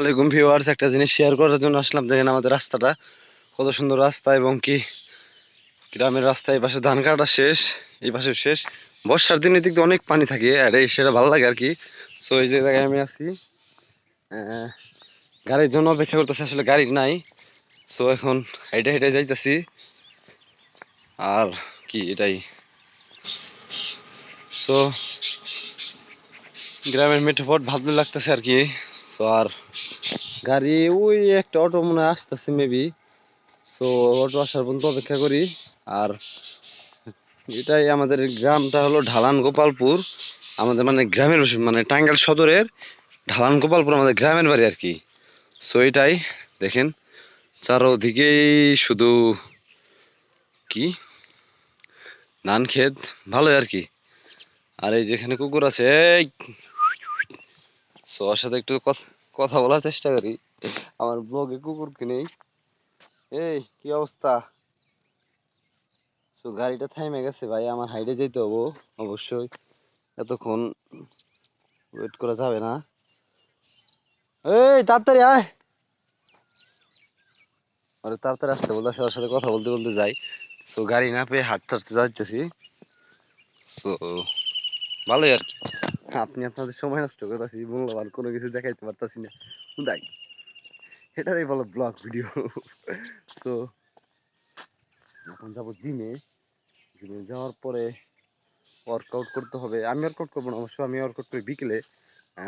আলাইকুম ভিউয়ার্স, একটা জিনিস শেয়ার করার জন্য আসলাম। দেখেন আমাদের রাস্তাটা, কত সুন্দর রাস্তা এবং কি গ্রামের রাস্তা, এই পাশে ধান কাটা শেষ, এই পাশে শেষ। বর্ষার দিনে দিক অনেক পানি থাকে, আর এই সেটা ভালো লাগে আর কি সো এই জায়গায় আমি আছি গাড়ির জন্য অপেক্ষা করতেছি, আসলে গাড়ি নাই। সো এখন হেঁটে হেঁটে যাইতেছি। আর কি এটাই। সো গ্রামের মেঠোপট ভালো লাগতেছে আর কি তো আর গাড়ি ওই একটা অটো মনে হয় আসতেছে মেবি তো অটো আসার পর্যন্ত অপেক্ষা করি। আর এটাই আমাদের গ্রামটা হলো ঢালান গোপালপুর আমাদের মানে গ্রামের মানে টাঙ্গাইল সদরের ঢালান গোপালপুর আমাদের গ্রামের বাড়ি আর কি। সো এটাই দেখেন। চারোদিকেই শুধু কি? ধান ক্ষেত ভালোই আর কি। আর এই যেখানে কুকুর আছে, এই ওর সাথে একটু কথা কথা বলার চেষ্টা করি। আমার ব্লগে কুকুর কিনেই এই, কি অবস্থা? তো গাড়িটা থাইমে গেছে ভাই, আমার হাইডে যেতে হব, অবশ্যই। এতক্ষণ ওয়েট করা যাবে না। এই, তাড়াতাড়ি আয়। আরে তাড়াতাড়ি আসতে বলতেছে, ওর সাথে কথা বলতে বলতে যাই। সো গাড়ি না পেয়ে হাঁটতে হাঁটতে যাইতেছি। সো ভালোই আর কি। আপনি আপনাদের সময় নষ্ট করতেছি মূল্যবান কোনো কিছু দেখাইতে পারতাছি না। তাই এটারই বলো ব্লগ ভিডিও তো, এখন যাব জিমে জিমে যাওয়ার পরে ওয়ার্কআউট করতে হবে। আমি ওয়ার্কআউট করব না, অবশ্য আমি ওয়ার্কআউট করি বিকেলে।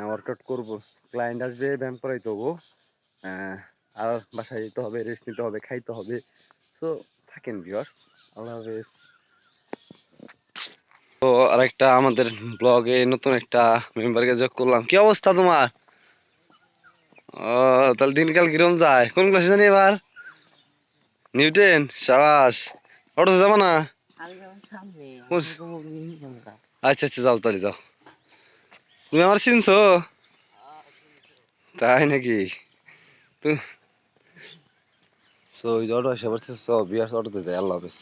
ওয়ার্কআউট করব ক্লায়েন্ট আসবে, ব্যায়াম করাইতে হব। আর বাসায় যেতে হবে রেস্ট নিতে হবে, খাইতে হবে। তো, থাকেন ভিউয়ার্স আল্লাহ হাফেজ। তো আরেকটা আমাদের ব্লগে নতুন একটা মেম্বারকে যোগ করলাম। কি অবস্থা তোমার? ও তাহলে দিনকাল কিরম যায়? কোন ক্লাসে জানি এবার? নিউটেন সাবাস। অটো যাব না? আচ্ছা আচ্ছা যাও তাহলে যাও। তুমি আমার চিনছো? তাই নাকি? তো ওই অটো এসে অটোতে যাই আল্লাহ হাফেজ।